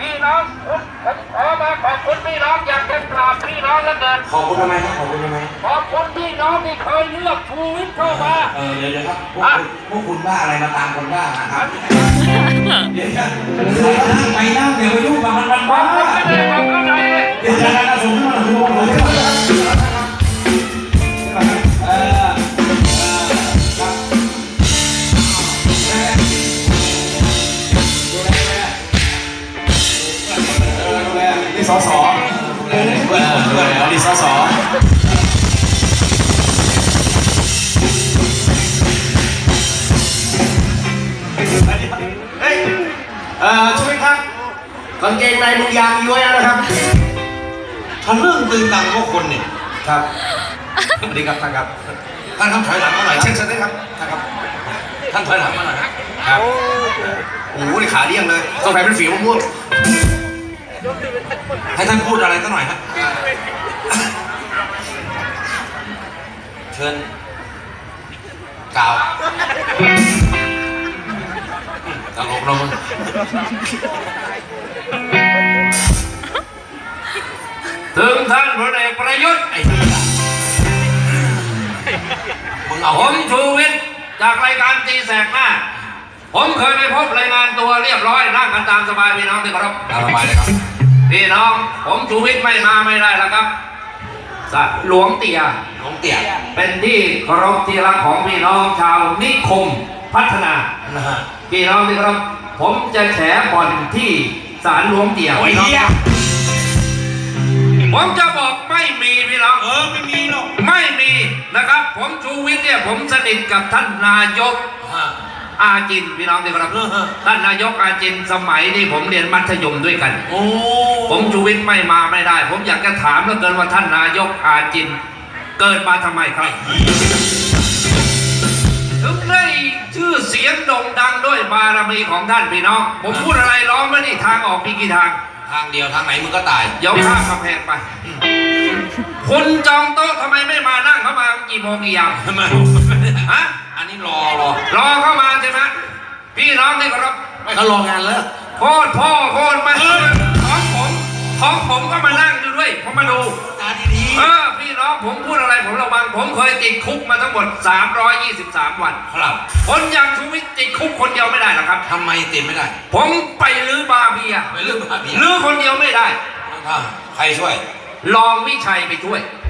พี่น้องผมผมขอมาขอบคุณพี่น้องอยากจะกราบพี่น้องเหลือเกินขอบคุณทำไมครับขอบคุณทำไมขอบคุณพี่น้องที่เคยเลือกชูวิทย์เข้ามาเออเดี๋ยวเดี๋ยวครับพวกคุณพวกคุณบ้าอะไรมาตามคนบ้านะครับเดี๋ยวจะไปนั่งเดี๋ยวไปยุ่งกับมันมันขอบ้า สอสอเออเพื่อนเพื่ออาดิสอสอเฮ้ยเอ่อช่วยครับกางเกงในมึงยางย้วยแล้วนะครับทะลึ่งตึงตังพวกคนเนี่ยครับสวัสดีครับท่านครับท่านครับถอยหลังมาหน่อยเช็เช็คคสเตตครับท่านครับท่านถอยหลังมาหน่อยครับครับโอ้โหนี่ขาเดี้ยงเลยต้องใส่เป็นฝีมะม่วง ให้ท่านพูดอะไรสักหน่อยครับ เชิญกล่าวตลกเรามึงถึงท่านพลเอกประยุทธ์ไอ้นี่ล่ะมึงเอาผมชูวิทย์จากรายการตีแสกหน้า ผมเคยไปพบรายงานตัวเรียบร้อยนั่งกันตามสบายพี่น้องที่เคารพตามสบายเลยครับ พี่น้อง ผมชูวิทย์ไม่มาไม่ได้แล้วครับสัตว์หลวงเตี่ยน้องเตี่ยเป็นที่เคารพที่รักของพี่น้องชาวนิคมพัฒนานะฮะพี่น้องที่เคารพผมจะแฉบ่อนที่ศาลหลวงเตี่ยโอ้ยพี่น้องเฮียผมจะบอกไม่มีพี่น้องเออไม่มีหรอกไม่มีนะครับ ผมชูวิทย์เนี่ยผมสนิทกับท่านนายกฮะ อาจินพี่น้องที่เคารพเออฮะท่านนายกอาจินสมัยที่ผมเรียนมัธยมด้วยกัน โอ้ผมชูวิทย์ไม่มาไม่ได้ ผมอยากจะถามเหลือเกินว่าท่านนายกอาจิน เกิดมาทำไมครับถึงได้ชื่อเสียงโด่งดังด้วยบารมีของท่านพี่น้อง ผมพูดอะไรร้องไม่ได้ทางออกมีกี่ทาง ทางเดียวทางไหนมึงก็ตายยกข้ามกำแพงไปคุณจองโต๊ะทำไมไม่มานั่งเข้ามากี่โมงกี่ยามทำไมฮะอันนี้รอรอรอเข้ามาใช่ไหม พี่น้องที่เคารพไม่เขารองานเลิกโคตรพ่อโคตรแม่ของผมของผมก็มานั่งอยู่ด้วยผมมาดูตาดีเออพี่น้องผมพูดอะไรผมระวัง ผมเคยติดคุกมาทั้งหมด 323 วันๆครับคนอย่างชูวิทย์ติดคุกคนเดียวไม่ได้หรอกครับ ทำไมติดไม่ได้ผมไปลื้อบาร์เบียร์ไปเรื่องมาเบียลื้อคนเดียวไม่ได้อ่าใครช่วย ลองวิชัยไปช่วยอ